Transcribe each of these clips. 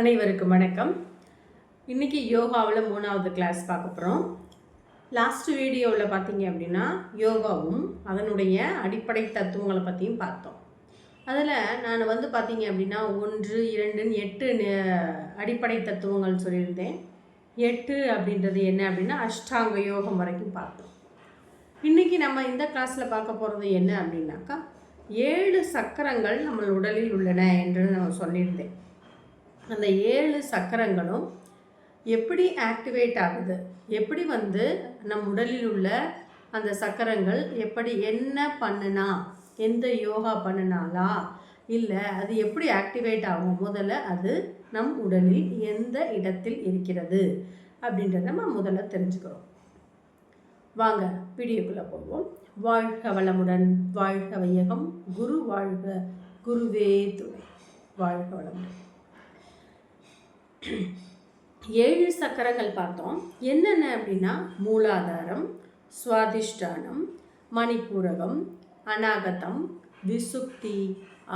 அனைவருக்கும் வணக்கம். இன்னைக்கு யோகாவில் மூணாவது கிளாஸ் பார்க்க போகிறோம் லாஸ்ட் வீடியோவில் பார்த்தீங்க அப்படின்னா யோகாவும் அதனுடைய அடிப்படை தத்துவங்களை பற்றியும் பார்த்தோம். அதில் நான் வந்து பார்த்தீங்க அப்படின்னா ஒன்று இரண்டுன்னு எட்டு அடிப்படை தத்துவங்கள் சொல்லியிருந்தேன். எட்டு அப்படின்றது என்ன அப்படின்னா அஷ்டாங்க யோகம் வரைக்கும் பார்த்தோம். இன்னைக்கு நம்ம இந்த கிளாஸில் பார்க்க போகிறது என்ன அப்படின்னாக்கா ஏழு சக்கரங்கள் நம்ம உடலில் உள்ளன என்று நான் சொல்லியிருந்தேன். அந்த ஏழு சக்கரங்களும் எப்படி ஆக்டிவேட் ஆகுது? எப்படி வந்து நம் உடலில் உள்ள அந்த சக்கரங்கள் எப்படி என்ன பண்ணுனா எந்த யோகா பண்ணினாலா இல்லை அது எப்படி ஆக்டிவேட் ஆகும் முதல்ல அது நம் உடலில் எந்த இடத்தில் இருக்கிறது அப்படின்றத நம்ம முதல்ல தெரிஞ்சுக்கிறோம். வாங்க வீடியோக்குள்ளே போவோம். வாழ்க வளமுடன் வாழ்க வையகம் குரு வாழ்க குருவே துணை. வாழ்க வளமுடன். ஏழு சக்கரங்கள் பார்த்தோம். என்னென்ன அப்படின்னா மூலாதாரம் சுவாதிஷ்டானம் மணிப்பூரகம் அநாகதம் விசுக்தி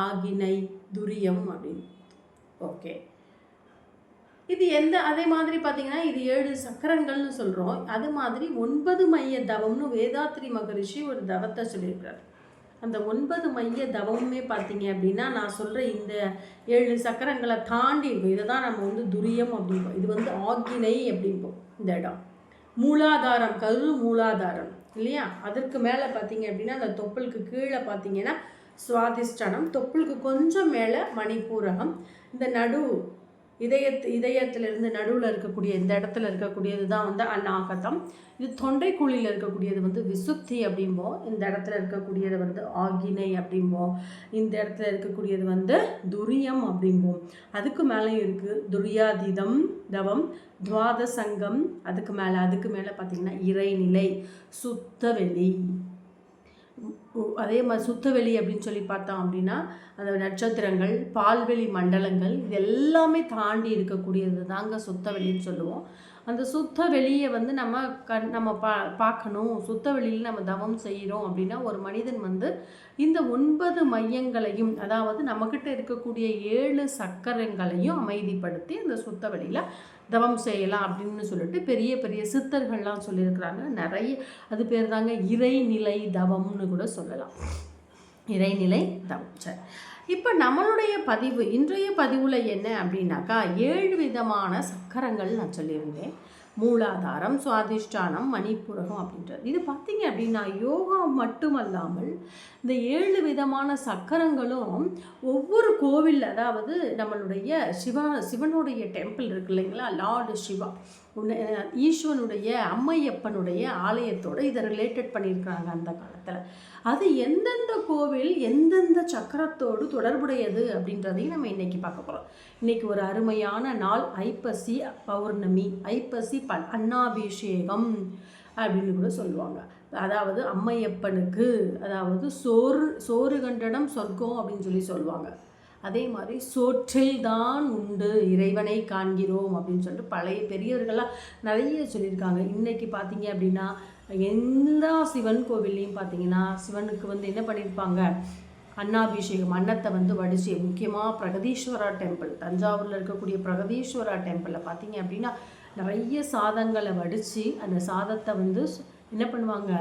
ஆகினை துரியம் அப்படின்னு. ஓகே. இது எந்த அதே மாதிரி பார்த்தீங்கன்னா இது ஏழு சக்கரங்கள்னு சொல்கிறோம் அது மாதிரி ஒன்பது மைய தவம்னு வேதாத்ரி மகரிஷி ஒரு தவத்தை சொல்லியிருக்கிறார். அந்த ஒன்பது மைய தவமுமே பார்த்தீங்க அப்படின்னா நான் சொல்கிற இந்த ஏழு சக்கரங்களை தாண்டி இருக்கும் இதை தான் நம்ம வந்து துரியம் அப்படிம்போம். இது வந்து ஆக்கினை அப்படிம்போம் இந்த இடம். மூலாதாரம் கரு மூலாதாரம் இல்லையா? அதற்கு மேலே பார்த்தீங்க அப்படின்னா அந்த தொப்புளுக்கு கீழே பார்த்தீங்கன்னா சுவாதிஷ்டானம் தொப்புளுக்கு கொஞ்சம் மேலே மணிப்பூரகம் இந்த நடு இதயத்து இதயத்திலிருந்து நடுவில் இருக்கக்கூடிய இந்த இடத்துல இருக்கக்கூடியது தான் வந்து அநாகதம். இது தொண்டைக்குழியில் இருக்கக்கூடியது வந்து விசுத்தி அப்படிம்போம். இந்த இடத்துல இருக்கக்கூடியது வந்து ஆகினை அப்படிம்போம். இந்த இடத்துல இருக்கக்கூடியது வந்து துரியம் அப்படிம்போம். அதுக்கு மேலேயும் இருக்குது துரியாதீதம் தவம் துவாத சங்கம் அதுக்கு மேலே அதுக்கு மேலே பார்த்திங்கன்னா இறைநிலை சுத்தவெளி. அதே மாதிரி சுத்தவெளி அப்படின்னு சொல்லி பார்த்தோம் அப்படின்னா அந்த நட்சத்திரங்கள் பால்வெளி மண்டலங்கள் இது எல்லாமே தாண்டி இருக்கக்கூடியது தாங்க சுத்தவெளின்னு சொல்லுவோம். அந்த சுத்த வெளியை வந்து நம்ம கண் நம்ம பா பார்க்கணும். சுத்த வெளியில் நம்ம தவம் செய்கிறோம் அப்படின்னா ஒரு மனிதன் வந்து இந்த ஒன்பது மையங்களையும் அதாவது நம்மக்கிட்ட இருக்கக்கூடிய ஏழு சக்கரங்களையும் அமைதிப்படுத்தி அந்த சுத்த வெளியில் தவம் செய்யலாம் அப்படின்னு சொல்லிட்டு பெரிய பெரிய சித்தர்கள்லாம் சொல்லியிருக்கிறாங்க. நிறைய அது பேர் தாங்க இறைநிலை தவம்னு கூட சொல்லலாம். இறைநிலை தவம். சரி. இப்போ நம்மளுடைய பதிவு இன்றைய பதிவில் என்ன அப்படின்னாக்கா ஏழு விதமான சக்கரங்கள் நான் சொல்லியிருந்தேன். மூலாதாரம் சுவாதிஷ்டானம் மணிப்புரகம் அப்படின்றது. இது பார்த்திங்க அப்படின்னா யோகா மட்டுமல்லாமல் இந்த ஏழு விதமான சக்கரங்களும் ஒவ்வொரு கோவில் அதாவது நம்மளுடைய சிவா சிவனுடைய டெம்பிள் இருக்கு இல்லைங்களா? லார்டு சிவா. ஈஸ்வனுடைய அம்மையப்பனுடைய ஆலயத்தோடு இதை ரிலேட்டட் பண்ணியிருக்கிறாங்க அந்த காலத்தில். அது எந்தெந்த கோவில் எந்தெந்த சக்கரத்தோடு தொடர்புடையது அப்படின்றதையும் நம்ம இன்றைக்கி பார்க்க போகிறோம் இன்றைக்கி ஒரு அருமையான நாள் ஐப்பசி பௌர்ணமி ஐப்பசி ப அன்னாபிஷேகம் அப்படின்னு கூட சொல்லுவாங்க. அதாவது அம்மையப்பனுக்கு அதாவது சோறு சோறு கண்டனம் சொர்க்கம் அப்படின்னு சொல்லி சொல்லுவாங்க. அதே மாதிரி சோற்றில் தான் உண்டு இறைவனை காண்கிறோம் அப்படின்னு சொல்லிட்டு பழைய பெரியவர்கள்லாம் நிறைய சொல்லியிருக்காங்க. இன்னைக்கு பார்த்தீங்க அப்படின்னா எந்த சிவன் கோவில்லையும் பார்த்தீங்கன்னா சிவனுக்கு வந்து என்ன பண்ணியிருப்பாங்க? அன்னாபிஷேகம் அன்னத்தை வந்து வடிச்சு முக்கியமாக பிரகதீஸ்வரா டெம்பிள் தஞ்சாவூரில் இருக்கக்கூடிய பிரகதீஸ்வரா டெம்பிளில் பார்த்தீங்க அப்படின்னா நிறைய சாதங்களை வடித்து அந்த சாதத்தை வந்து என்ன பண்ணுவாங்க?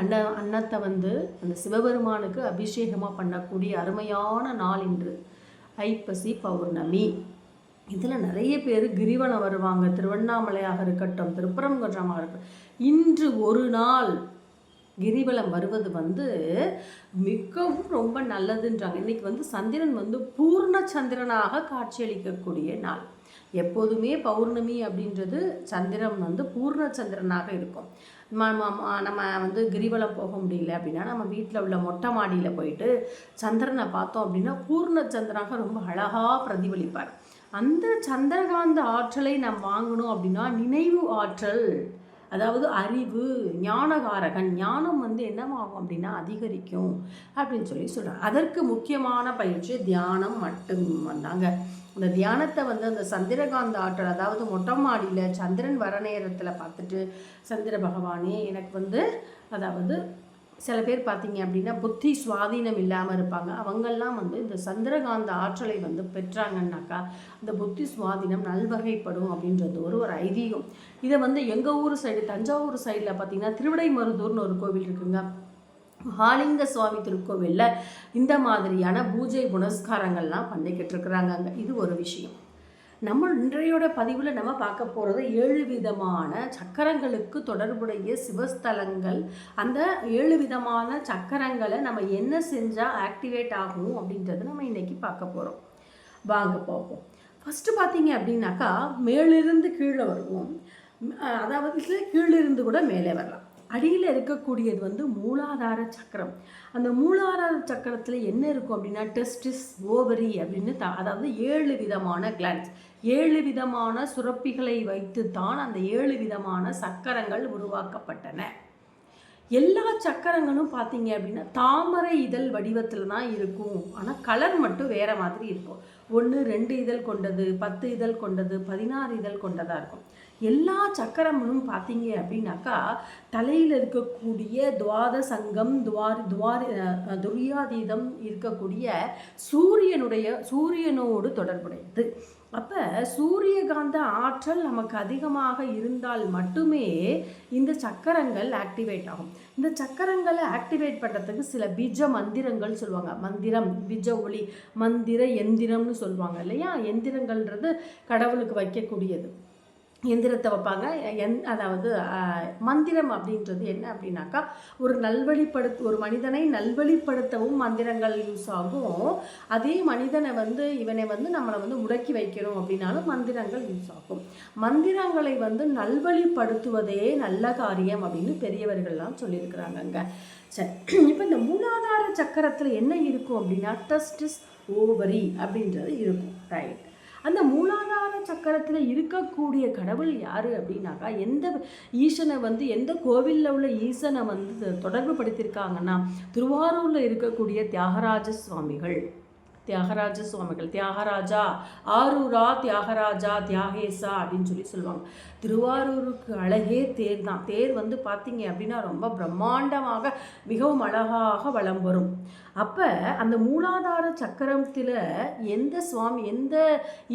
அன்ன அன்னத்தை வந்து அந்த சிவபெருமானுக்கு அபிஷேகமாக பண்ணக்கூடிய அருமையான நாள் இன்று. ஐப்பசி பௌர்ணமி. இதில் நிறைய பேர் கிரிவலம் வருவாங்க. திருவண்ணாமலையாக இருக்கட்டும் திருப்பரங்குன்றமாக இருக்கட்டும். இன்று ஒரு நாள் கிரிவலம் வருவது வந்து மிகவும் ரொம்ப நல்லதுன்றாங்க. இன்னைக்கு வந்து சந்திரன் வந்து பூர்ண சந்திரனாக காட்சியளிக்கக்கூடிய நாள். எப்போதுமே பௌர்ணமி அப்படின்றது சந்திரன் வந்து பூர்ண சந்திரனாக இருக்கும். நம்ம வந்து கிரிவலம் போக முடியல அப்படின்னா நம்ம வீட்டில் உள்ள மொட்டை மாடியில் போயிட்டு சந்திரனை பார்த்தோம் அப்படின்னா பூர்ண சந்திரனாக ரொம்ப அழகாக பிரதிபலிப்பார். அந்த சந்திரகாந்த ஆற்றலை நாம் வாங்கணும் அப்படின்னா நினைவு ஆற்றல் அதாவது அறிவு ஞானகாரகன் ஞானம் வந்து என்னவாகும் அப்படின்னா அதிகரிக்கும் அப்படின்னு சொல்லி சொல்கிறாங்க அதற்கு முக்கியமான பயிற்சி தியானம் மட்டும் வந்தாங்க. அந்த தியானத்தை வந்து அந்த சந்திரகாந்த ஆற்றல் அதாவது மொட்டை மாடியில் சந்திரன் வர நேரத்தில் பார்த்துட்டு சந்திர பகவானே எனக்கு வந்து அதாவது சில பேர் பார்த்தீங்க அப்படின்னா புத்தி சுவாதீனம் இல்லாமல் இருப்பாங்க. அவங்கெல்லாம் வந்து இந்த சந்திரகாந்த ஆற்றலை வந்து பெற்றாங்கன்னாக்கா அந்த புத்தி சுவாதீனம் நல்வகைப்படும் அப்படின்றது ஒரு ஒரு ஐதீகம். இதை வந்து எங்கள் ஊர் சைடு தஞ்சாவூர் சைடில் பார்த்தீங்கன்னா திருவிடைமருதூர்னு ஒரு கோவில் இருக்குங்க. மகாலிங்க சுவாமி திருக்கோவிலில் இந்த மாதிரியான பூஜை புனஸ்காரங்கள்லாம் பண்ணிக்கிட்டு இருக்கிறாங்க அங்கே இது ஒரு விஷயம். நம்ம இன்றையோட பதிவில் நம்ம பார்க்க போகிறது ஏழு விதமான சக்கரங்களுக்கு தொடர்புடைய சிவஸ்தலங்கள். அந்த ஏழு விதமான சக்கரங்களை நம்ம என்ன செஞ்சால் ஆக்டிவேட் ஆகும் அப்படின்றத நம்ம இன்றைக்கி பார்க்க போகிறோம் வாங்க பார்ப்போம். ஃபஸ்ட்டு பார்த்தீங்க அப்படின்னாக்கா மேலிருந்து கீழே வருவோம். அதாவது கீழிருந்து கூட மேலே வரலாம். அடியில் இருக்கக்கூடியது வந்து மூலாதார சக்கரம். அந்த மூலாதார சக்கரத்தில் என்ன இருக்கும் அப்படின்னா டெஸ்டிஸ் ஓவரி அப்படின்னு த அதாவது ஏழு விதமான கிளான்ஸ் ஏழு விதமான சுரப்பிகளை வைத்து தான் அந்த ஏழு விதமான சக்கரங்கள் உருவாக்கப்பட்டன. எல்லா சக்கரங்களும் பார்த்தீங்க அப்படின்னா தாமரை இதழ் வடிவத்தில் தான் இருக்கும். ஆனால் கலர் மட்டும் வேறு மாதிரி இருக்கும். ஒன்று ரெண்டு இதழ் கொண்டது பத்து இதழ் கொண்டது பதினாறு இதழ் கொண்டதாக இருக்கும். எல்லா சக்கரமும் பார்த்தீங்க அப்படின்னாக்கா தலையில் இருக்கக்கூடிய துவாத சங்கம் துவாரி துவாரி துரியாதீதம் இருக்கக்கூடிய சூரியனுடைய சூரியனோடு தொடர்புடையது. அப்போ சூரியகாந்த ஆற்றல் நமக்கு அதிகமாக இருந்தால் மட்டுமே இந்த சக்கரங்கள் ஆக்டிவேட் ஆகும். இந்த சக்கரங்களை ஆக்டிவேட் பண்ணுறதுக்கு சில பீஜ மந்திரங்கள் சொல்லுவாங்க. மந்திரம் பீஜ ஒளி மந்திர எந்திரம்னு சொல்லுவாங்க இல்லையா? எந்திரங்கள்ன்றது கடவுளுக்கு வைக்கக்கூடியது. எந்திரத்தை வைப்பாங்க. எந் அதாவது மந்திரம் அப்படின்றது என்ன அப்படின்னாக்கா ஒரு நல்வழிப்படுத்த ஒரு மனிதனை நல்வழிப்படுத்தவும் மந்திரங்கள் யூஸ் ஆகும். அதே மனிதனை வந்து இவனை வந்து நம்மளை வந்து முடக்கி வைக்கணும் அப்படின்னாலும் மந்திரங்கள் யூஸ் ஆகும். மந்திரங்களை வந்து நல்வழிப்படுத்துவதே நல்ல காரியம் அப்படின்னு பெரியவர்கள்லாம் சொல்லியிருக்கிறாங்கங்க. சரி இப்போ இந்த மூலாதார சக்கரத்தில் என்ன இருக்கும் அப்படின்னா டஸ்டிஸ் ஓவரி அப்படின்றது இருக்கும். ரைட் அந்த மூலாதார சக்கரத்தில் இருக்கக்கூடிய கடவுள் யார் அப்படின்னாக்கா எந்த ஈசனை வந்து எந்த கோவிலில் உள்ள ஈசனை வந்து தொடர்பு படுத்தியிருக்காங்கன்னா திருவாரூரில் இருக்கக்கூடிய தியாகராஜ சுவாமிகள். தியாகராஜ சுவாமிகள் தியாகராஜா ஆரூரா தியாகராஜா தியாகேசா அப்படின்னு சொல்லி சொல்லுவாங்க. திருவாரூருக்கு அழகே தேர் தான். தேர் வந்து பார்த்தீங்க அப்படின்னா ரொம்ப பிரம்மாண்டமாக மிகவும் அழகாக வளம் வரும். அப்போ அந்த மூலாதார சக்கரத்தில் எந்த சுவாமி எந்த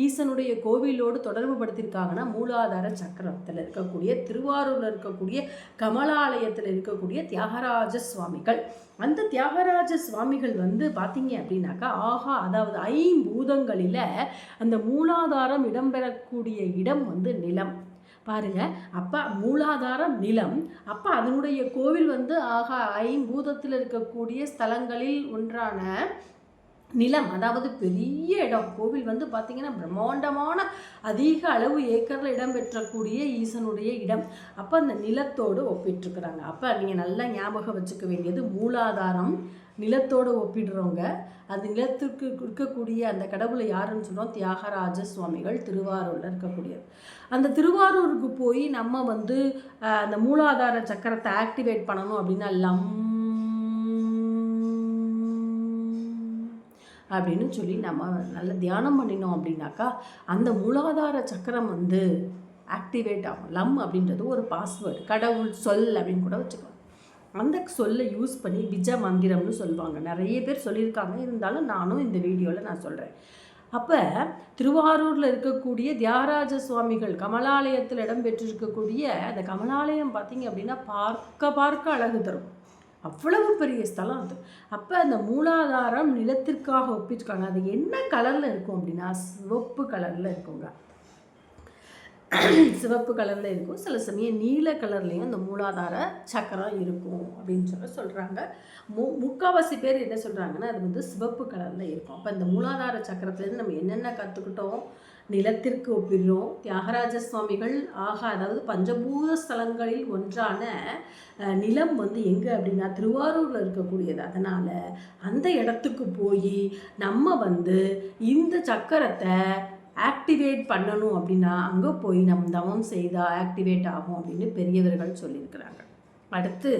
ஈசனுடைய கோவிலோடு தொடர்பு படுத்தியிருக்காங்கன்னா மூலாதார சக்கரத்தில் இருக்கக்கூடிய திருவாரூரில் இருக்கக்கூடிய கமலாலயத்தில் இருக்கக்கூடிய தியாகராஜ சுவாமிகள். அந்த தியாகராஜ சுவாமிகள் வந்து பார்த்தீங்க அப்படின்னாக்கா ஆஹா அதாவது ஐம்பூதங்களில் அந்த மூலாதாரம் இடம்பெறக்கூடிய இடம் வந்து நிலம். பாருங்க அப்போ மூலாதாரம் நிலம். அப்போ அதனுடைய கோவில் வந்து ஆகா ஐம்பூதத்தில் இருக்கக்கூடிய ஸ்தலங்களில் ஒன்றான நிலம் அதாவது பெரிய இடம். கோவில் வந்து பார்த்திங்கன்னா பிரம்மாண்டமான அதிக அளவு ஏக்கரில் இடம் பெற்றக்கூடிய ஈசனுடைய இடம். அப்போ அந்த நிலத்தோடு ஒப்பிட்டுருக்குறாங்க. அப்போ நீங்கள் நல்லா ஞாபகம் வச்சுக்க வேண்டியது மூலாதாரம் நிலத்தோடு ஒப்பிடுறவங்க அந்த நிலத்திற்கு இருக்கக்கூடிய அந்த கடவுளை யாருன்னு சொன்னோம் தியாகராஜ சுவாமிகள் திருவாரூரில் இருக்கக்கூடியது அந்த திருவாரூருக்கு போய் நம்ம வந்து அந்த மூலாதார சக்கரத்தை ஆக்டிவேட் பண்ணணும் அப்படின்னா லம் அப்படின்னு சொல்லி நம்ம நல்ல தியானம் பண்ணினோம் அப்படின்னாக்கா அந்த மூலாதார சக்கரம் வந்து ஆக்டிவேட் ஆகும். லம் அப்படின்றது ஒரு பாஸ்வேர்டு கடவுள் சொல் அப்படின்னு கூட வச்சுக்கோங்க அந்த சொல்லை யூஸ் பண்ணி விஜ மந்திரம்னு சொல்லுவாங்க. நிறைய பேர் சொல்லியிருக்காங்க. இருந்தாலும் நானும் இந்த வீடியோவில் நான் சொல்கிறேன் அப்போ திருவாரூரில் இருக்கக்கூடிய தியாகராஜ சுவாமிகள் கமலாலயத்தில் இடம்பெற்றிருக்கக்கூடிய அந்த கமலாலயம் பார்த்திங்க அப்படின்னா பார்க்க பார்க்க அழகு தரும். அவ்வளவு பெரிய ஸ்தலம் அது. அப்போ அந்த மூலாதாரம் நிலத்திற்காக ஒப்பிச்சிருக்காங்க அது என்ன கலரில் இருக்கும் அப்படின்னா சிவப்பு கலரில் இருக்குங்க. சிவப்பு கலரில் இருக்கும். சில சமயம் நீல கலர்லேயும் அந்த மூலாதார சக்கரம் இருக்கும் அப்படின்னு சொல்லி சொல்கிறாங்க மு முக்கால்வாசி பேர் என்ன சொல்கிறாங்கன்னா அது வந்து சிவப்பு கலரில் இருக்கும். அப்போ இந்த மூலாதார சக்கரத்துலேருந்து நம்ம என்னென்ன கற்றுக்கிட்டோம் நிலத்திற்கு ஒப்பிடுறோம். தியாகராஜ சுவாமிகள் ஆக அதாவது பஞ்சபூத ஸ்தலங்களில் ஒன்றான நிலம் வந்து எங்கே அப்படின்னா திருவாரூரில் இருக்கக்கூடியது. அதனால் அந்த இடத்துக்கு போய் நம்ம வந்து இந்த சக்கரத்தை ஆக்டிவேட் பண்ணணும் அப்படின்னா அங்கே போய் நம் தவம் செய்தால் ஆக்டிவேட் ஆகும் அப்படின்னு பெரியவர்கள் சொல்லியிருக்கிறாங்க. அடுத்து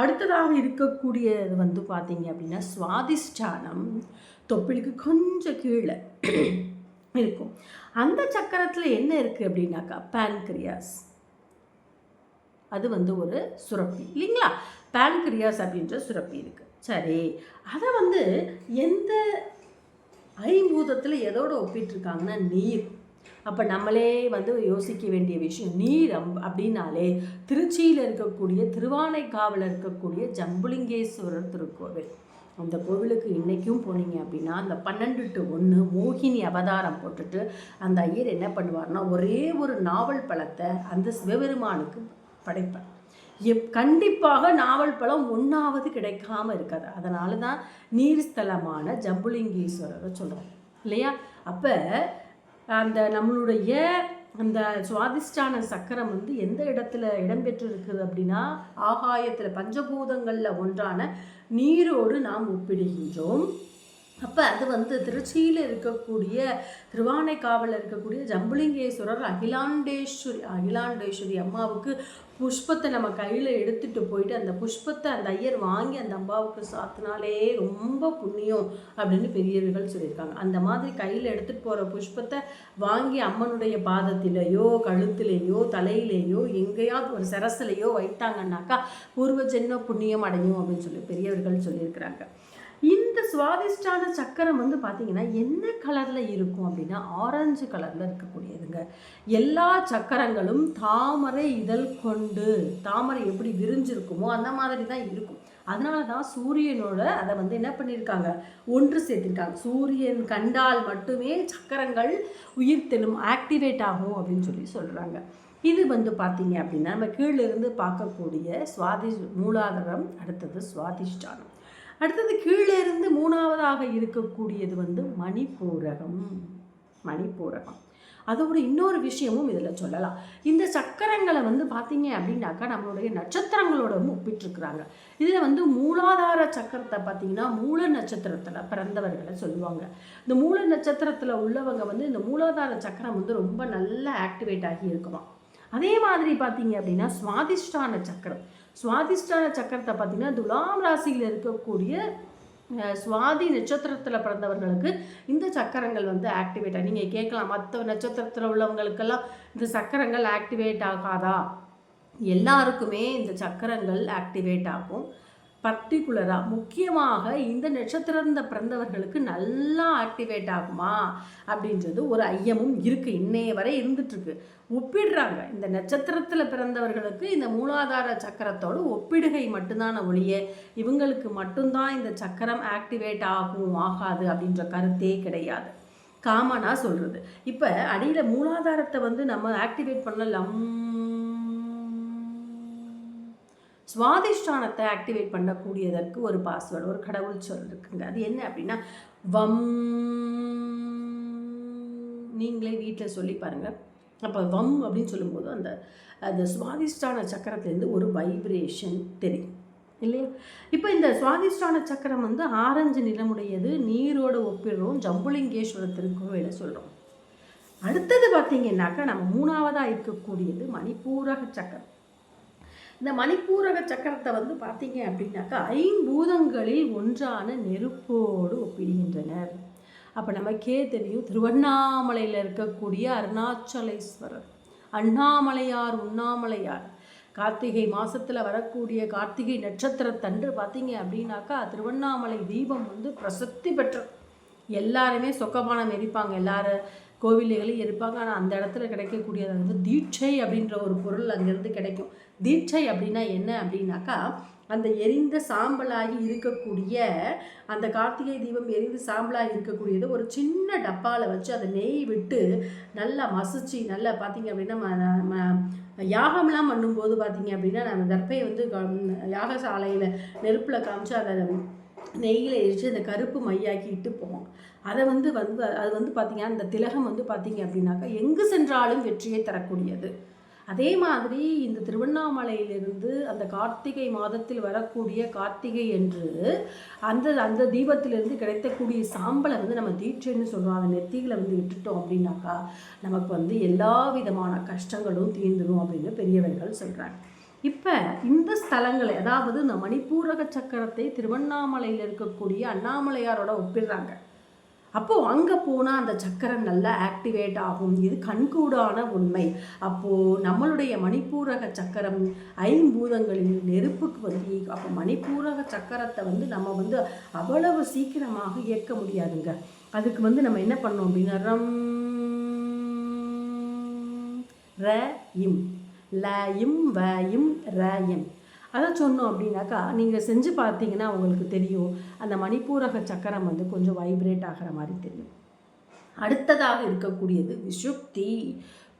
அடுத்ததாக இருக்கக்கூடியது வந்து பார்த்தீங்க அப்படின்னா சுவாதிஷ்டானம். தொப்பிலுக்கு கொஞ்சம் கீழே. இருக்கும். அந்த சக்கரத்தில் என்ன இருக்குது அப்படின்னாக்கா பேன்கிரியாஸ் அது வந்து ஒரு சுரப்பி இல்லைங்களா? பேன்கிரியாஸ் அப்படின்ற சுரப்பி இருக்குது சரி அதை வந்து எந்த ஐம்பூதத்தில் எதோட ஒப்பிட்டுருக்காங்கன்னா நீர். அப்போ நம்மளே வந்து யோசிக்க வேண்டிய விஷயம் நீர் அம் அப்படின்னாலே திருச்சியில் இருக்கக்கூடிய திருவானைக்காவில் இருக்கக்கூடிய ஜம்புலிங்கேஸ்வரர் திருக்கோவில். அந்த கோவிலுக்கு இன்றைக்கும் போனீங்க அப்படின்னா அந்த பன்னெண்டு டு ஒன்று மோகினி அவதாரம் போட்டுட்டு அந்த ஐயர் என்ன பண்ணுவார்னா ஒரே ஒரு நாவல் பழத்தை அந்த சிவபெருமானுக்கு படைப்பார். எப் கண்டிப்பாக நாவல் பழம் ஒன்றாவது கிடைக்காம இருக்காது. அதனால தான் நீர் ஸ்தலமான ஜம்புலிங்கேஸ்வரரை சொல்கிறோம் இல்லையா? அப்போ அந்த நம்மளுடைய அந்த சுவாதிஷ்டான சக்கரம் வந்து எந்த இடத்துல இடம்பெற்று இருக்குது அப்படின்னா ஆகாயத்தில் பஞ்சபூதங்களில் ஒன்றான நீரோடு நாம் ஒப்பிடுகின்றோம். அப்போ அது வந்து திருச்சியில் இருக்கக்கூடிய திருவானைக்காவலில் இருக்கக்கூடிய ஜம்புலிங்கேஸ்வரர் அகிலாண்டேஸ்வரி அகிலாண்டேஸ்வரி அம்மாவுக்கு புஷ்பத்தை நம்ம கையில் எடுத்துகிட்டு போயிட்டு அந்த புஷ்பத்தை அந்த ஐயர் வாங்கி அந்த அம்பாவுக்கு சாத்தினாலே ரொம்ப புண்ணியம் அப்படின்னு பெரியவர்கள் சொல்லியிருக்காங்க. அந்த மாதிரி கையில் எடுத்துகிட்டு போகிற புஷ்பத்தை வாங்கி அம்மனுடைய பாதத்திலேயோ கழுத்திலேயோ தலையிலேயோ எங்கேயாவது ஒரு சரசிலேயோ வைத்தாங்கன்னாக்கா பூர்வ ஜென்ம புண்ணியம் அடையும் அப்படின்னு சொல்லி பெரியவர்கள் சொல்லியிருக்கிறாங்க. இந்த சுவாதிஷ்டான சக்கரம் வந்து பார்த்தீங்கன்னா என்ன கலரில் இருக்கும் அப்படின்னா ஆரஞ்சு கலரில் இருக்கக்கூடியதுங்க. எல்லா சக்கரங்களும் தாமரை இதழ் கொண்டு தாமரை எப்படி விரிஞ்சிருக்குமோ அந்த மாதிரி தான் இருக்கும். அதனால தான் சூரியனோட அதை வந்து என்ன பண்ணியிருக்காங்க? ஒன்று சேர்த்திருக்காங்க. சூரியன் கண்டால் மட்டுமே சக்கரங்கள் உயிர்த்தெழும் ஆக்டிவேட் ஆகும் அப்படின்னு சொல்லி சொல்கிறாங்க இது வந்து பார்த்தீங்க அப்படின்னா நம்ம கீழிருந்து பார்க்கக்கூடிய சுவாதி மூலாதாரம் அடுத்தது சுவாதிஷ்டானம். அடுத்தது கீழே இருந்து மூணாவதாக இருக்கக்கூடியது வந்து மணிப்பூரகம். மணிப்பூரகம். அதோட இன்னொரு விஷயமும் இதில் சொல்லலாம். இந்த சக்கரங்களை வந்து பார்த்தீங்க அப்படின்னாக்கா நம்மளுடைய நட்சத்திரங்களோட ஒப்பிட்டுருக்குறாங்க. இதில் வந்து மூலாதார சக்கரத்தை பார்த்தீங்கன்னா மூல நட்சத்திரத்தில் பிறந்தவர்களை சொல்லுவாங்க. இந்த மூல நட்சத்திரத்தில் உள்ளவங்க வந்து இந்த மூலாதார சக்கரம் வந்து ரொம்ப நல்லா ஆக்டிவேட் ஆகி இருக்குமா அதே மாதிரி பார்த்தீங்க அப்படின்னா சுவாதிஷ்டான சக்கரம். சுவாதிஷ்டான சக்கரத்தை பார்த்திங்கன்னா துலாம் ராசியில் இருக்கக்கூடிய சுவாதி நட்சத்திரத்தில் பிறந்தவர்களுக்கு இந்த சக்கரங்கள் வந்து ஆக்டிவேட் ஆகும் நீங்கள் கேட்கலாம். மற்ற நட்சத்திரத்தில் உள்ளவங்களுக்கெல்லாம் இந்த சக்கரங்கள் ஆக்டிவேட் ஆகாதா? எல்லாருக்குமே இந்த சக்கரங்கள் ஆக்டிவேட் ஆகும். பர்டிகுலராக முக்கியமாக இந்த நட்சத்திரந்த பிறந்தவர்களுக்கு நல்லா ஆக்டிவேட் ஆகுமா அப்படின்றது ஒரு ஐயமும் இருக்குது இன்னைய வரை இருந்துட்டுருக்கு. ஒப்பிடுறாங்க. இந்த நட்சத்திரத்தில் பிறந்தவர்களுக்கு இந்த மூலாதார சக்கரத்தோடு ஒப்பிடுகை மட்டும்தான் ஒழிய இவங்களுக்கு மட்டும்தான் இந்த சக்கரம் ஆக்டிவேட் ஆகும் ஆகாது அப்படின்ற கருத்தே கிடையாது. காமனாக சொல்கிறது இப்போ அடியில் மூலாதாரத்தை வந்து நம்ம ஆக்டிவேட் பண்ணலாம்? சுவாதிஷ்டானத்தை ஆக்டிவேட் பண்ணக்கூடியதற்கு ஒரு பாஸ்வேர்டு ஒரு கடவுள் சொல் இருக்குங்க. அது என்ன அப்படின்னா வம் நீங்களே வீட்டில் சொல்லி பாருங்கள் அப்போ வம் அப்படின்னு சொல்லும்போது அந்த அந்த சுவாதிஷ்டான சக்கரத்துலேருந்து ஒரு வைப்ரேஷன் தெரியும். இல்லையா? இப்போ இந்த சுவாதிஷ்டான சக்கரம் வந்து ஆரஞ்சு நிலமுடையது நீரோடு ஒப்பிடுறோம் ஜம்புலிங்கேஸ்வரத்திற்கும் திருக்கோவில சொல்கிறோம் அடுத்தது பார்த்தீங்கன்னாக்கா நம்ம மூணாவதாக இருக்கக்கூடியது மணிப்பூரக சக்கரம். இந்த மணிப்பூரக சக்கரத்தை வந்து பார்த்தீங்க அப்படின்னாக்கா ஐம்பூதங்களில் ஒன்றான நெருப்போடு ஒப்பிடுகின்றனர். அப்போ நமக்கே தெரியும் திருவண்ணாமலையில் இருக்கக்கூடிய அருணாச்சலேஸ்வரர். அண்ணாமலையார் உண்ணாமலையார். கார்த்திகை மாதத்தில் வரக்கூடிய கார்த்திகை நட்சத்திரத்தன்று பார்த்தீங்க அப்படின்னாக்கா திருவண்ணாமலை தீபம் வந்து பிரசித்தி பெற்ற எல்லாருமே சொக்கபானம் எரிப்பாங்க. எல்லாரும் கோவில்களையும் இருப்பாங்க ஆனால் அந்த இடத்துல கிடைக்கக்கூடியது வந்து தீட்சை அப்படின்ற ஒரு பொருள் அங்கேருந்து கிடைக்கும். தீட்சை அப்படின்னா என்ன அப்படின்னாக்கா அந்த எரிந்த சாம்பலாகி இருக்கக்கூடிய அந்த கார்த்திகை தீபம் எரிந்து சாம்பலாகி இருக்கக்கூடியது ஒரு சின்ன டப்பாவில் வச்சு அதை நெய் விட்டு நல்லா மசிச்சு நல்லா பார்த்தீங்க அப்படின்னா யாகம்லாம் பண்ணும்போது பார்த்தீங்க அப்படின்னா நம்ம தர்ப்பையை வந்து யாகசாலையில் நெருப்பில் காமிச்சு அதை நெய்யில் எரித்து அந்த கருப்பு மையாக்கி இட்டு போவோம். அதை வந்து வந்து அது வந்து பார்த்திங்கன்னா இந்த திலகம் வந்து பார்த்திங்க அப்படின்னாக்கா எங்கு சென்றாலும் வெற்றியை தரக்கூடியது. அதே மாதிரி இந்த திருவண்ணாமலையிலிருந்து அந்த கார்த்திகை மாதத்தில் வரக்கூடிய கார்த்திகை என்று அந்த அந்த தீபத்திலிருந்து கிடைக்கக்கூடிய சாம்பலை வந்து நம்ம தீட்சைன்னு சொல்கிறோம் அந்த நெத்திகளை வந்து விட்டுட்டோம் அப்படின்னாக்கா நமக்கு வந்து எல்லா விதமான கஷ்டங்களும் தீர்ந்துடும் அப்படின்னு பெரியவர்கள் சொல்கிறாங்க இப்போ இந்த ஸ்தலங்களை அதாவது இந்த மணிப்பூரக சக்கரத்தை திருவண்ணாமலையில் இருக்கக்கூடிய அண்ணாமலையாரோட ஒப்பிடுறாங்க. அப்போது அங்கே போனால் அந்த சக்கரம் நல்லா ஆக்டிவேட் ஆகும். இது கண்கூடான உண்மை. அப்போது நம்மளுடைய மணிப்பூரக சக்கரம் ஐம்பூதங்களின் நெருப்புக்கு வந்து அப்போ மணிப்பூரக சக்கரத்தை வந்து நம்ம வந்து அவ்வளவு சீக்கிரமாக இயக்க முடியாதுங்க. அதுக்கு வந்து நம்ம என்ன பண்ணோம் அப்படின்னா ரம் ர இம். ல இம் வ இம் ர இம் அதை சொன்னோம் அப்படின்னாக்கா நீங்கள் செஞ்சு பார்த்தீங்கன்னா உங்களுக்கு தெரியும். அந்த மணிப்பூரக சக்கரம் வந்து கொஞ்சம் வைப்ரேட் ஆகிற மாதிரி தெரியும். அடுத்ததாக இருக்கக்கூடியது விஷுப்தி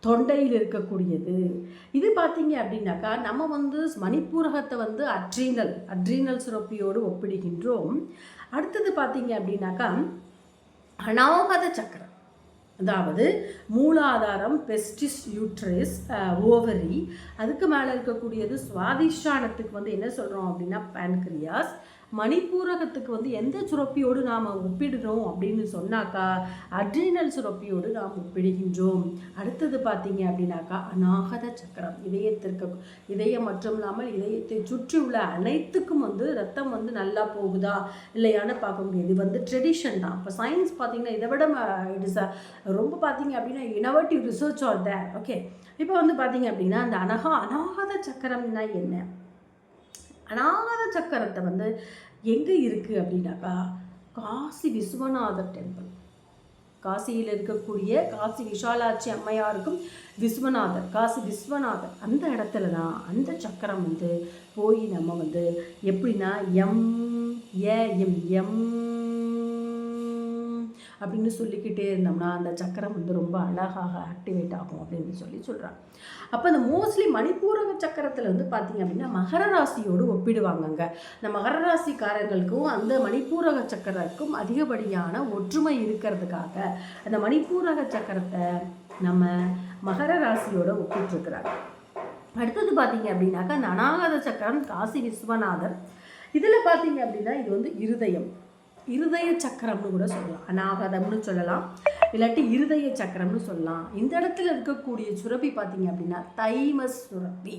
தொண்டையில் இருக்கக்கூடியது. இது பார்த்தீங்க அப்படின்னாக்கா நம்ம வந்து மணிப்பூரகத்தை வந்து அட்ரீனல் அட்ரீனல் சுரப்பியோடு ஒப்பிடுகின்றோம். அடுத்தது பார்த்தீங்க அப்படின்னாக்கா அனாகத சக்கரம். அதாவது மூலாதாரம் பெஸ்டிஸ் யூட்ரிஸ் ஓவரி அதுக்கு மேலே இருக்கக்கூடியது சுவாதிஷ்டானத்துக்கு வந்து என்ன சொல்கிறோம் அப்படின்னா பேன்க்ரியாஸ் மணிப்பூரகத்துக்கு வந்து எந்த சுரப்பியோடு நாம் ஒப்பிடுறோம் அப்படின்னு சொன்னாக்கா அட்ரினல் சுரப்பியோடு நாம் ஒப்பிடுகின்றோம். அடுத்தது பார்த்தீங்க அப்படின்னாக்கா அநாகத சக்கரம். இதயத்திற்கு இதயம் மட்டும் இல்லாமல் இதயத்தை சுற்றி உள்ள அனைத்துக்கும் வந்து ரத்தம் வந்து நல்லா போகுதா இல்லையான்னு பார்க்க முடியாது. இது வந்து ட்ரெடிஷன் தான். இப்போ சயின்ஸ் பார்த்தீங்கன்னா இதை விட இட் இஸ் ரொம்ப பார்த்தீங்க அப்படின்னா innovative research are there okay இப்போ வந்து பார்த்தீங்க அப்படின்னா அந்த அனகா அநாகத சக்கரம்னா என்ன? அநாகத சக்கரத்தை வந்து எங்கே இருக்குது அப்படின்னாக்கா காசி விஸ்வநாதர் டெம்பிள் காசியில் இருக்கக்கூடிய காசி விஷாலாட்சி அம்மையாருக்கும் விஸ்வநாதர் காசி விஸ்வநாதர். அந்த இடத்துல தான் அந்த சக்கரம் வந்து போய் நம்ம வந்து எப்படின்னா எம் ஏ எம் எம் அப்படின்னு சொல்லிக்கிட்டே இருந்தோம்னா அந்த சக்கரம் வந்து ரொம்ப அழகாக ஆக்டிவேட் ஆகும் அப்படின்னு சொல்லி சொல்கிறாங்க அப்போ இந்த மோஸ்ட்லி மணிப்பூரக சக்கரத்தில் வந்து பார்த்திங்க அப்படின்னா மகர ராசியோடு ஒப்பிடுவாங்கங்க. இந்த மகர ராசிக்காரர்களுக்கும் அந்த மணிப்பூரக சக்கரத்துக்கும் அதிகப்படியான ஒற்றுமை இருக்கிறதுக்காக அந்த மணிப்பூரக சக்கரத்தை நம்ம மகர ராசியோடு ஒப்பிட்டுருக்குறாங்க. அடுத்தது பார்த்தீங்க அப்படின்னாக்கா அந்த அநாகத சக்கரம் காசி விஸ்வநாதர். இதில் பார்த்தீங்க அப்படின்னா இது வந்து இருதயம். இருதய சக்கரம்னு கூட சொல்லலாம். அநாகதம்னு சொல்லலாம். இல்லாட்டி இருதய சக்கரம்னு சொல்லலாம். இந்த இடத்துல இருக்கக்கூடிய சுரப்பி பார்த்தீங்க அப்படின்னா தைம சுரப்பி.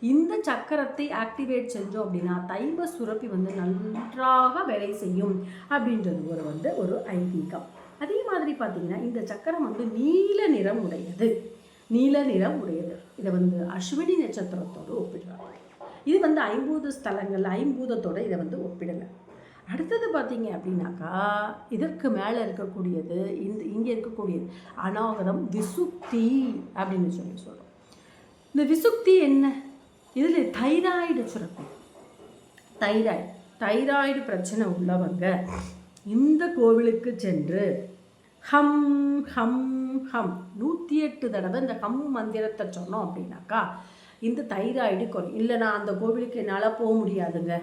இந்த சக்கரத்தை ஆக்டிவேட் செஞ்சோம் அப்படின்னா தைம சுரப்பி வந்து நன்றாக வேலை செய்யும் அப்படின்றது ஒரு வந்து ஒரு ஐதீகம். அதே மாதிரி பார்த்தீங்கன்னா இந்த சக்கரம் வந்து நீல நிறம் உடையது. நீல நிறம் உடையது. இதை வந்து அஸ்வினி நட்சத்திரத்தோடு ஒப்பிடுறாங்க. இது வந்து ஐம்பூத ஸ்தலங்கள் ஐம்பூதத்தோடு இதை வந்து ஒப்பிடுங்க அடுத்தது பார்த்தீங்க அப்படின்னாக்கா இதற்கு மேலே இருக்கக்கூடியது இந்த இங்கே இருக்கக்கூடியது அநாகதம் விசுக்தி அப்படின்னு சொல்லி சொல்கிறோம் இந்த விசுக்தி என்ன? இதில் தைராய்டு சுரப்பி. தைராய்டு. தைராய்டு பிரச்சனை உள்ளவங்க இந்த கோவிலுக்கு சென்று ஹம் ஹம் ஹம் நூற்றி எட்டு தடவை இந்த ஹம் மந்திரத்தை சொன்னோம் அப்படின்னாக்கா இந்த தைராய்டு குறையும் இல்லை நான் அந்த கோவிலுக்கு என்னால் போக முடியாதுங்க.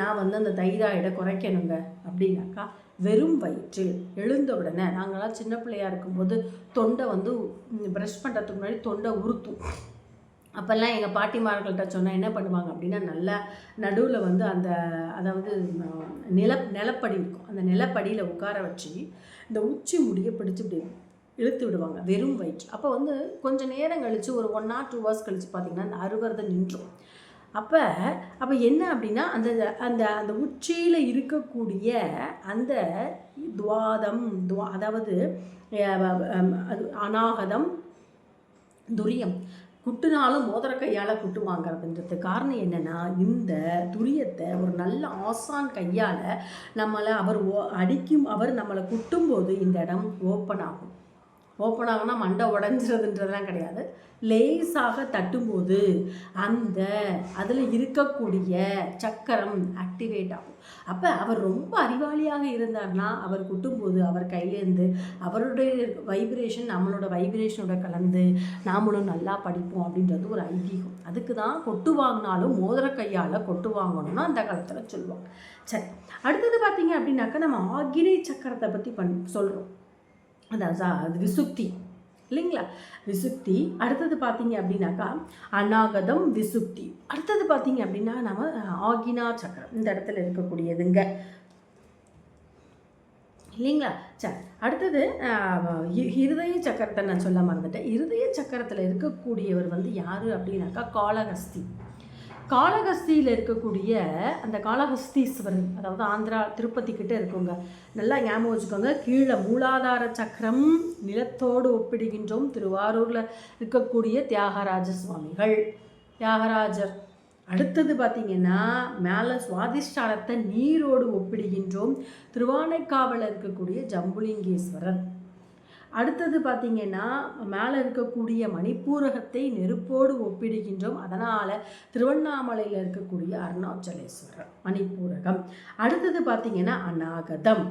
நான் வந்து அந்த தைராய்டை குறைக்கணுங்க அப்படின்னாக்கா வெறும் வயிற்றில் எழுந்த உடனே நாங்களாம் சின்ன பிள்ளையாக இருக்கும்போது தொண்டை வந்து ப்ரஷ் பண்ணுறதுக்கு முன்னாடி தொண்டை உறுத்தும் அப்போல்லாம் எங்கள் பாட்டிமார்கள்ட்ட சொன்னால் என்ன பண்ணுவாங்க அப்படின்னா நல்லா நடுவில் வந்து அந்த அதாவது நில நிலப்படி இருக்கும். அந்த நிலப்படியில் உட்கார வச்சு இந்த உச்சி முடியை பிடிச்சி இப்படி இழுத்து விடுவாங்க வெறும் வயிற்று. அப்போ வந்து கொஞ்சம் நேரம் கழித்து ஒரு ஒன் ஆர் டூ ஹவர்ஸ் கழித்து பார்த்திங்கன்னா அந்த அறுவரதை நின்றும். அப்போ அப்போ என்ன அப்படின்னா அந்த அந்த அந்த உச்சியில் இருக்கக்கூடிய அந்த துவாதம் துவா அதாவது அநாகதம் துரியம். குட்டுனாலும் மோதிர கையால் குட்டு வாங்குறதுன்றது. காரணம் என்னென்னா இந்த துரியத்தை ஒரு நல்ல ஆசான் கையால் நம்மளை அவர் அடிக்கும் அவர் நம்மளை குட்டும்போது இந்த இடம் ஓப்பன் ஆகும். ஓப்பன் ஆகுனா மண்டை உடஞ்சிருதுன்றதுலாம் கிடையாது. லேசாக தட்டும்போது அந்த அதில் இருக்கக்கூடிய சக்கரம் ஆக்டிவேட் ஆகும். அப்போ அவர் ரொம்ப அறிவாளியாக இருந்தார்னா அவர் குட்டும்போது அவர் கையிலேருந்து அவருடைய வைப்ரேஷன் நம்மளோட வைப்ரேஷனோட கலந்து நாமளும் நல்லா படிப்போம் அப்படின்றது ஒரு ஐதீகம். அதுக்கு தான் கொட்டு வாங்கினாலும் மோதிர கையால் கொட்டு வாங்கணும்னு அந்த காலத்தில் சொல்லுவாங்க. சரி அடுத்தது பார்த்தீங்க அப்படின்னாக்கா நம்ம ஆகினை சக்கரத்தை பற்றி பண் சொல்கிறோம் அதான் அது விசுக்தி இல்லைங்களா? விசுக்தி அடுத்தது பார்த்தீங்க அப்படின்னாக்கா அநாகதம் விசுக்தி அடுத்தது பார்த்தீங்க அப்படின்னா நம்ம ஆகினா சக்கரம். இந்த இடத்துல இருக்கக்கூடியதுங்க. இல்லைங்களா? சரி அடுத்தது இருதய சக்கரத்தை நான் சொல்ல மறந்துட்டேன். இருதய சக்கரத்தில் இருக்கக்கூடியவர் வந்து யார் அப்படின்னாக்கா காளஹஸ்தி. காளஹஸ்தியில் இருக்கக்கூடிய அந்த காளஹஸ்தீஸ்வரன் அதாவது ஆந்திரா திருப்பதி கிட்டே இருக்குங்க நல்லா ஞாபகம் வச்சுக்கோங்க. கீழே மூலாதார சக்கரம் நிலத்தோடு ஒப்பிடுகின்றோம். திருவாரூரில் இருக்கக்கூடிய தியாகராஜ சுவாமிகள். தியாகராஜர். அடுத்தது பார்த்தீங்கன்னா மேலே சுவாதிஷ்டானத்தை நீரோடு ஒப்பிடுகின்றோம். திருவானைக்காவலில் இருக்கக்கூடிய ஜம்புலிங்கேஸ்வரர் அடுத்தது பார்த்திங்கன்னா மேலே இருக்கக்கூடிய மணிப்பூரகத்தை நெருப்போடு ஒப்பிடுகின்றோம். அதனால் திருவண்ணாமலையில் இருக்கக்கூடிய அருணாச்சலேஸ்வரர் மணிப்பூரகம். அடுத்தது பார்த்தீங்கன்னா அநாகதம்.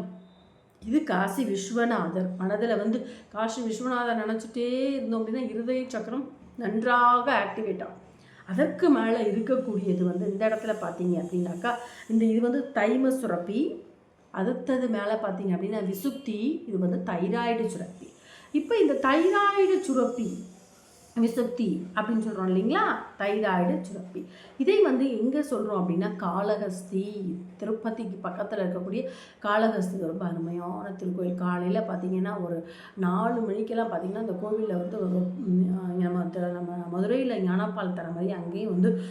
இது காசி விஸ்வநாதர் மனதில் வந்து காசி விஸ்வநாதர் நினச்சிட்டே இருந்தோம் அப்படின்னா இருதய சக்கரம் நன்றாக ஆக்டிவேட் ஆகும். அதற்கு மேலே இருக்கக்கூடியது வந்து இந்த இடத்துல பார்த்தீங்க அப்படின்னாக்கா இந்த இது வந்து தைம சுரப்பி அடுத்தது மேலே பார்த்தீங்க அப்படின்னா விசுப்தி இது வந்து தைராய்டு சுரப்பி. இப்போ இந்த தைராய்டு சுரப்பி விசுப்தி அப்படின்னு சொல்கிறோம் இல்லைங்களா? தைராய்டு சுரப்பி. இதை வந்து எங்கே சொல்கிறோம் அப்படின்னா காளகஸ்தி திருப்பதிக்கு பக்கத்தில் இருக்கக்கூடிய காளகஸ்தி ரொம்ப அருமையான திருக்கோயில். காலையில் பார்த்தீங்கன்னா ஒரு நாலு மணிக்கெல்லாம் பார்த்திங்கன்னா அந்த கோவிலில் வந்து ஒரு நம்ம நம்ம மதுரையில் ஞானப்பால் தர மாதிரி அங்கேயும் வந்து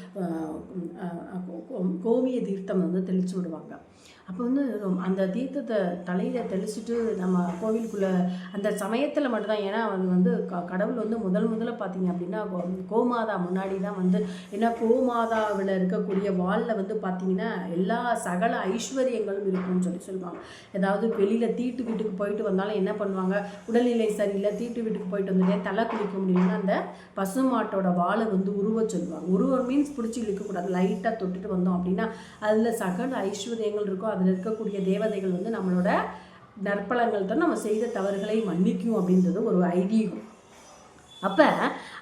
கோவிய கோ- தீர்த்தம் வந்து தெளித்து விடுவாங்க. அப்போ வந்து அந்த தீர்த்தத்தை தலையில் தெளிச்சுட்டு நம்ம கோவிலுக்குள்ளே அந்த சமயத்தில் மட்டும்தான். ஏன்னா அது வந்து க கடவுள் வந்து முதல் முதல்ல பார்த்தீங்க அப்படின்னா கோ- கோமாதா முன்னாடி தான் வந்து ஏன்னா கோமாதாவில் இருக்கக்கூடிய வாலில் வந்து பார்த்தீங்கன்னா எல்லா சகல ஐஸ்வர்யங்களும் இருக்கும்னு சொல்லி சொல்லுவாங்க. ஏதாவது வெளியில் தீட்டு வீட்டுக்கு போயிட்டு வந்தாலும் என்ன பண்ணுவாங்க? உடல்நிலை சரியில்லை தீட்டு வீட்டுக்கு போயிட்டு வந்துட்டே தலை குளிக்க முடியலன்னா அந்த பசுமாட்டோட வாலை வந்து உருவ சொல்லுவாங்க. உருவம் மீன்ஸ் பிடிச்சி இழுக்கக்கூடாது. லைட்டாக தொட்டுட்டு வந்தோம் அப்படின்னா அதில் சகல ஐஸ்வர்யங்கள் இருக்கும் அதில் இருக்கக்கூடிய தேவதைகள் வந்து நம்மளோட நற்பலங்கள்கிட்ட நம்ம செய்த தவறுகளை மன்னிக்கும் அப்படின்றது ஒரு ஐதீகம். அப்போ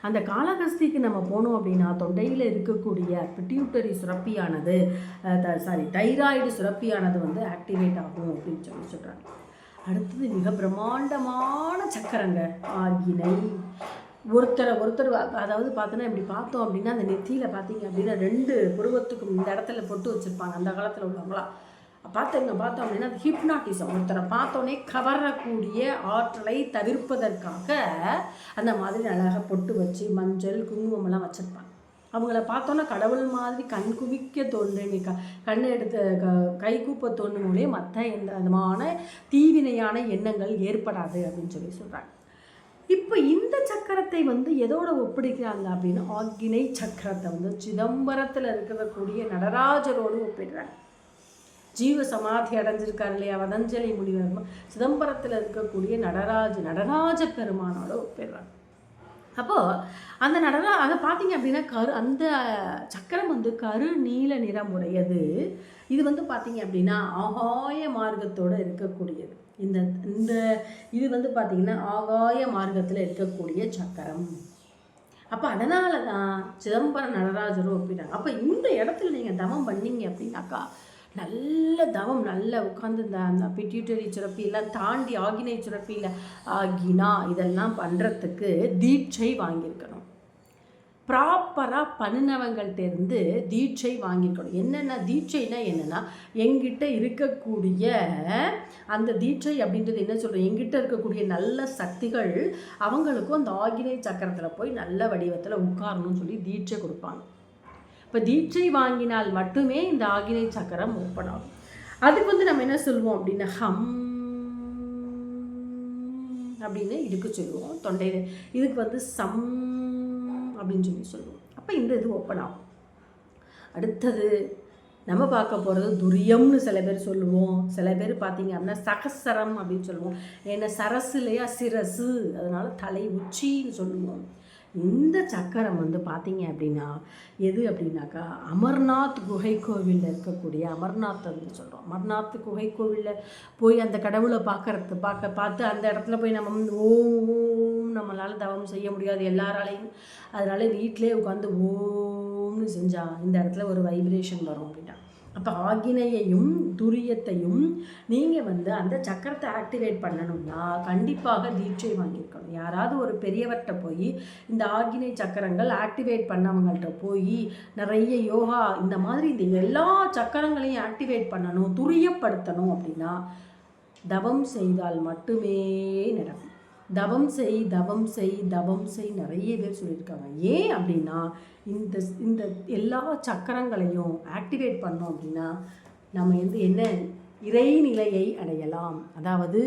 அந்த காலகஸ்திக்கு நம்ம போனோம் அப்படின்னா தொண்டையில் இருக்கக்கூடிய பிட்யூட்டரி சுரப்பியானது சாரி தைராய்டு சுரப்பியானது வந்து ஆக்டிவேட் ஆகும் அப்படின்னு சொல்லி சொல்கிறாங்க அடுத்தது மிக பிரம்மாண்டமான சக்கரங்க ஆகினை ஒருத்தரை ஒருத்தர் அதாவது பார்த்தோன்னா இப்படி பார்த்தோம் அப்படின்னா அந்த நெத்தியில் பார்த்தீங்க அப்படின்னா ரெண்டு புருவத்துக்கும் இந்த இடத்துல பொட்டு வச்சுருப்பாங்க அந்த காலத்தில் உள்ளவங்களா. பார்த்தங்க பார்த்தோம் அப்படின்னா அது ஹிப்னாட்டிசம் ஒருத்தரை பார்த்தோன்னே கவரக்கூடிய ஆற்றலை தவிர்ப்பதற்காக அந்த மாதிரி அழகாக பொட்டு வச்சு மஞ்சள் குங்குமம்லாம் வச்சுருப்பாங்க. அவங்கள பார்த்தோன்னா கடவுள் மாதிரி கண் குவிக்க தோன்று க கண்ணை எடுத்து க கை கூப்ப தோணுமோலே மற்ற எந்த விதமான தீவினையான எண்ணங்கள் ஏற்படாது அப்படின்னு சொல்லி சொல்கிறாங்க இப்போ இந்த சக்கரத்தை வந்து எதோட ஒப்பிடுகிறாங்க அப்படின்னா ஆக்கினை சக்கரத்தை வந்து சிதம்பரத்தில் இருக்கக்கூடிய நடராஜரோடு ஒப்பிடுறாங்க. ஜீவ சமாதி அடைஞ்சிருக்கார் இல்லையா வதஞ்சலி முனிவர் சிதம்பரத்தில் இருக்கக்கூடிய நடராஜ நடராஜ பெருமானோட ஒப்பிடுறாங்க அப்போது அந்த நடரா அதை பார்த்தீங்க அப்படின்னா கரு அந்த சக்கரம் வந்து கரு நீல நிறமுடையது இது வந்து பார்த்தீங்க அப்படின்னா ஆகாய மார்க்கத்தோடு இருக்கக்கூடியது. இந்த இந்த இது வந்து பார்த்தீங்கன்னா ஆகாய மார்க்கத்தில் இருக்கக்கூடிய சக்கரம். அப்போ அதனால தான் சிதம்பரம் நடராஜரும் ஒப்பிட்டாங்க அப்போ இந்த இடத்துல நீங்கள் தவம் பண்ணீங்க அப்படின்னாக்கா நல்ல தவம் நல்ல உட்காந்து இந்த அந்த பிட்யூட்டரி சுரப்பி எல்லாம் தாண்டி ஆகினை சுரப்பியில் ஆகினா இதெல்லாம் பண்ணுறதுக்கு தீட்சை வாங்கியிருக்கணும். ப்ராப்பராக பண்ணினவங்கள்டேருந்து தீட்சை வாங்கிக்கணும் என்னென்ன தீட்சைனா என்னென்னா எங்கிட்ட இருக்கக்கூடிய அந்த தீட்சை அப்படின்றது என்ன சொல்கிறோம் எங்கிட்ட இருக்கக்கூடிய நல்ல சக்திகள் அவங்களுக்கும் அந்த ஆகினை சக்கரத்தில் போய் நல்ல வடிவத்தில் உட்காரணும்னு சொல்லி தீட்சை கொடுப்பாங்க. இப்போ தீட்சை வாங்கினால் மட்டுமே இந்த ஆகினை சக்கரம் ஓப்பன் ஆகும். அதுக்கு வந்து நம்ம என்ன சொல்லுவோம் அப்படின்னா ஹம் அப்படின்னு இதுக்கு சொல்லுவோம். தொண்டையில் இதுக்கு வந்து சம் அப்படின்னு சொல்லி சொல்லுவோம். அப்போ இந்த இது ஓப்பன் ஆகும். அடுத்தது நம்ம பார்க்க போகிறது துரியம்னு சில பேர் சொல்லுவோம். சில பேர் பார்த்தீங்க அப்படின்னா சகசரம் அப்படின்னு சொல்லுவோம். ஏன்னா சரசு இல்லையா? சிரசு. அதனால தலை உச்சின்னு சொல்லுவோம். இந்த சக்கரம் வந்து பார்த்தீங்க அப்படின்னா எது அப்படின்னாக்கா அமர்நாத் குகை கோவிலில் இருக்கக்கூடிய அமர்நாத் அப்படின்னு சொல்கிறோம் அமர்நாத் குகை கோவிலில் போய் அந்த கடவுளை பார்க்கறது பார்க்க பார்த்து அந்த இடத்துல போய் நம்ம வந்து ஓம் நம்மளால் தவம் செய்ய முடியாது எல்லாராலையும். அதனால வீட்டிலே உட்காந்து ஓம்னு செஞ்சால் இந்த இடத்துல ஒரு வைப்ரேஷன் வரும் அப்படின்னா. அப்போ ஆகினையையும் துரியத்தையும் நீங்கள் வந்து அந்த சக்கரத்தை ஆக்டிவேட் பண்ணணும்னா கண்டிப்பாக தீட்சை வாங்கியிருக்கணும். யாராவது ஒரு பெரியவர்கிட்ட போய் இந்த ஆகினை சக்கரங்கள் ஆக்டிவேட் பண்ணவங்கள்ட்ட போய் நிறைய யோகா இந்த மாதிரி இந்த எல்லா சக்கரங்களையும் ஆக்டிவேட் பண்ணணும் துரியப்படுத்தணும் அப்படின்னா தவம் செய்தால் மட்டுமே நடக்கும் தவம் செய் தவம் செய் தவம் செய் நிறைய பேர் சொல்லியிருக்காங்க. ஏன் அப்படின்னா இந்த இந்த எல்லா சக்கரங்களையும் ஆக்டிவேட் பண்ணோம் அப்படின்னா நம்ம வந்து என்ன இறைநிலையை அடையலாம். அதாவது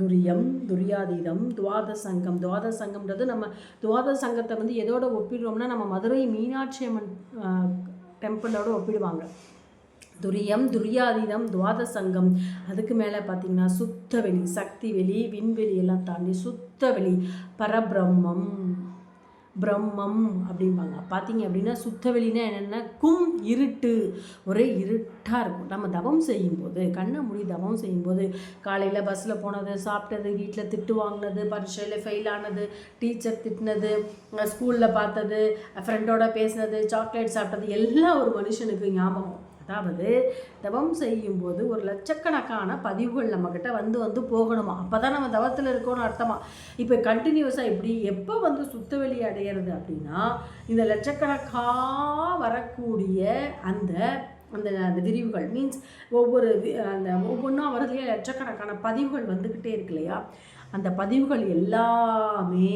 துரியம் துரியாதீதம் துவாத சங்கம். துவாத சங்கம்ன்றது நம்ம துவாத சங்கத்தை வந்து எதோட ஒப்பிடுறோம்னா நம்ம மதுரை மீனாட்சி அம்மன் டெம்பிளோட ஒப்பிடுவாங்க. துரியம் துரியாதீனம் துவாத சங்கம் அதுக்கு மேலே பார்த்தீங்கன்னா சுத்த வெளி சக்தி வெளி விண்வெளி எல்லாம் தாண்டி சுத்த வெளி பரபிரம்மம் பிரம்மம் அப்படிம்பாங்க. பார்த்தீங்க அப்படின்னா சுத்த வெளினா என்னென்னா கும் இருட்டு. ஒரே இருட்டாக இருக்கும். நம்ம தவம் செய்யும்போது கண்ணை மூடி தவம் செய்யும்போது காலையில் பஸ்ஸில் போனது சாப்பிட்டது வீட்டில் திட்டு வாங்கினது பரீட்சையில் ஃபெயில் ஆனது டீச்சர் திட்டினது ஸ்கூலில் பார்த்தது ஃப்ரெண்டோட பேசினது சாக்லேட் சாப்பிட்டது எல்லாம் ஒரு மனுஷனுக்கு ஞாபகம். அதாவது தவம் செய்யும்போது ஒரு லட்சக்கணக்கான பதிவுகள் நம்மக்கிட்ட வந்து வந்து போகணுமா? அப்போ தான் நம்ம தவத்தில் இருக்கோம்னு அர்த்தமாக இப்போ கண்டினியூஸாக இப்படி எப்போ வந்து சுத்தவெளி அடையிறது அப்படின்னா இந்த லட்சக்கணக்காக வரக்கூடிய அந்த அந்த அந்த விரிவுகள் மீன்ஸ் ஒவ்வொரு அந்த ஒவ்வொன்றா வரதுலேயே லட்சக்கணக்கான பதிவுகள் வந்துக்கிட்டே இருக்கு இல்லையா? அந்த பதிவுகள் எல்லாமே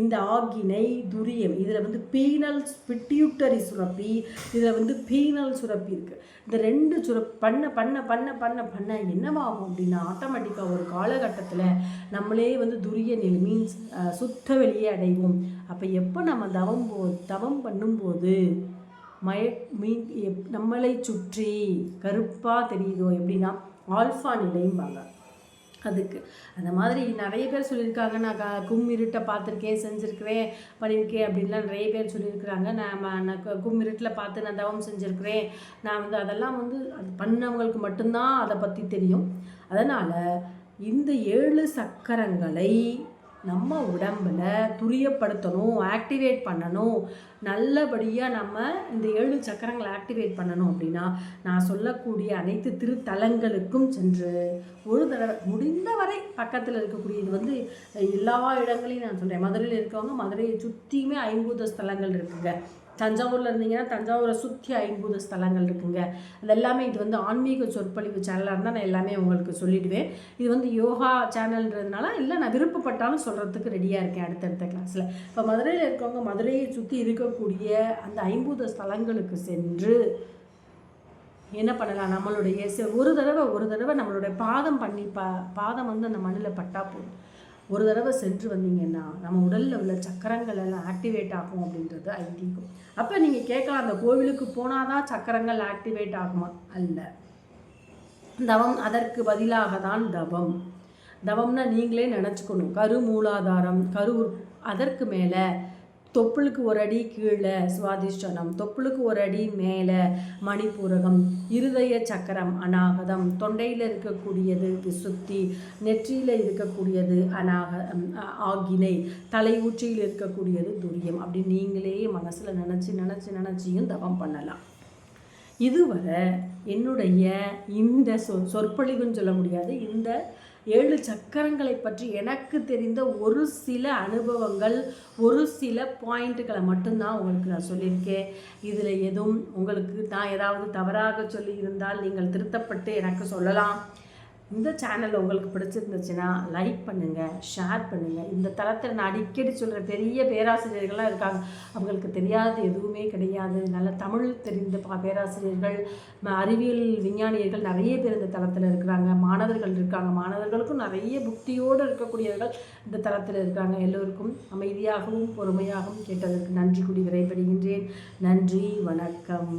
இந்த ஆகினை துரியம். இதில் வந்து பீனல் பிட்யூட்டரி சுரப்பி இதில் வந்து பீனல் சுரப்பி இருக்குது இந்த ரெண்டு சுர பண்ண பண்ண பண்ண பண்ண பண்ண என்னவாகும் அப்படின்னா ஆட்டோமேட்டிக்காக ஒரு காலகட்டத்தில் நம்மளே வந்து துரிய நிலை மீன்ஸ் சுத்த வெளியே அடைவோம். அப்போ எப்போ நம்ம தவம் போ தவம் பண்ணும்போது மய மீன் எப் நம்மளை சுற்றி கருப்பாக தெரியுதோ எப்படின்னா ஆல்ஃபா நிலைம்பாங்க. அதுக்கு. அந்த மாதிரி நிறைய பேர் சொல்லியிருக்காங்க. நான் க கும்மிருட்டை பார்த்துருக்கேன் செஞ்சுருக்கிறேன் பண்ணியிருக்கேன் அப்படின்லாம் நிறைய பேர் சொல்லியிருக்கிறாங்க. நான் நான் கும்மிருட்டில் பார்த்து நான் தவம் செஞ்சுருக்கிறேன். நான் வந்து அதெல்லாம் வந்து அது பண்ணவங்களுக்கு மட்டும்தான் அதை பற்றி தெரியும். அதனால் இந்த ஏழு சக்கரங்களை நம்ம உடம்பில் துரியப்படுத்தணும் ஆக்டிவேட் பண்ணணும். நல்லபடியாக நம்ம இந்த ஏழு சக்கரங்களை ஆக்டிவேட் பண்ணணும் அப்படின்னா நான் சொல்லக்கூடிய அனைத்து திருத்தலங்களுக்கும் சென்று ஒரு தடவை முடிந்த வரை பக்கத்தில் இருக்கக்கூடிய இது வந்து எல்லா இடங்களையும் நான் சொல்கிறேன் மதுரையில் இருக்கவங்க மதுரையை சுற்றியுமே ஐம்பூத ஸ்தலங்கள் இருக்குங்க. தஞ்சாவூரில் இருந்தீங்கன்னா தஞ்சாவூரை சுற்றி ஐம்பது ஸ்தலங்கள் இருக்குங்க. அது எல்லாமே இது வந்து ஆன்மீக சொற்பொழிவு சேனலாக இருந்தால் நான் எல்லாமே உங்களுக்கு சொல்லிடுவேன். இது வந்து யோகா சேனல்ன்றதுனால இல்லை நான் விருப்பப்பட்டாலும் சொல்கிறதுக்கு ரெடியாக இருக்கேன் அடுத்தடுத்த கிளாஸில் இப்போ மதுரையில் இருக்கவங்க மதுரையை சுற்றி இருக்கக்கூடிய அந்த ஐம்பது ஸ்தலங்களுக்கு சென்று என்ன பண்ணலாம்? நம்மளுடைய ஒரு தடவை ஒரு தடவை நம்மளுடைய பாதம் பண்ணி பா பாதம் வந்து அந்த மண்ணில் பட்டா போதும். ஒரு தடவை சென்று வந்தீங்கன்னா நம்ம உடலில் உள்ள சக்கரங்கள் எல்லாம் ஆக்டிவேட் ஆகும் அப்படின்றது ஐதீகம் அப்போ நீங்கள் கேட்கலாம் அந்த கோவிலுக்கு போனால் தான் சக்கரங்கள் ஆக்டிவேட் ஆகுமா? அல்ல. தவம் அதற்கு பதிலாக தான் தவம். தவம்னா நீங்களே நினச்சிக்கணும். கரு மூலாதாரம் கரு அதற்கு மேலே தொப்புளுக்கு ஒரு அடி கீழே சுவாதிஷ்டனம் தொப்புளுக்கு ஒரு அடி மேலே மணிப்பூரகம் இருதய சக்கரம் அநாகதம் தொண்டையில் இருக்கக்கூடியது விசுத்தி நெற்றியில் இருக்கக்கூடியது அநாக ஆகினை தலை உச்சியில் இருக்கக்கூடியது துரியம். அப்படி நீங்களே மனசில் நினச்சி நினச்சி நினச்சியும் தவம் பண்ணலாம். இதுவரை என்னுடைய இந்த சொ சொற்பொழிவுன்னு சொல்ல முடியாது. இந்த ஏழு சக்கரங்களை பற்றி எனக்கு தெரிந்த ஒரு சில அனுபவங்கள் ஒரு சில பாயிண்ட்டுகளை மட்டும்தான் உங்களுக்கு நான் சொல்லியிருக்கேன். இதில் எதுவும் உங்களுக்கு நான் ஏதாவது தவறாக சொல்லி இருந்தால் நீங்கள் திருத்தப்பட்டு எனக்கு சொல்லலாம். இந்த சேனல் உங்களுக்கு பிடிச்சிருந்துச்சுன்னா லைக் பண்ணுங்கள் ஷேர் பண்ணுங்கள் இந்த தளத்தில் நான் அடிக்கடி சொல்கிற பெரிய பேராசிரியர்கள்லாம் இருக்காங்க. அவங்களுக்கு தெரியாது எதுவுமே கிடையாது. நல்ல தமிழ் தெரிந்த பேராசிரியர்கள் அறிவியல் விஞ்ஞானியர்கள் நிறைய பேர் இந்த தளத்தில் இருக்கிறாங்க. மாணவர்கள் இருக்காங்க. மாணவர்களுக்கும் நிறைய புக்தியோடு இருக்கக்கூடியவர்கள் இந்த தளத்தில் இருக்காங்க. எல்லோருக்கும் அமைதியாகவும் பொறுமையாகவும் கேட்டதற்கு நன்றி கூடி விரைபடுகின்றேன் நன்றி வணக்கம்.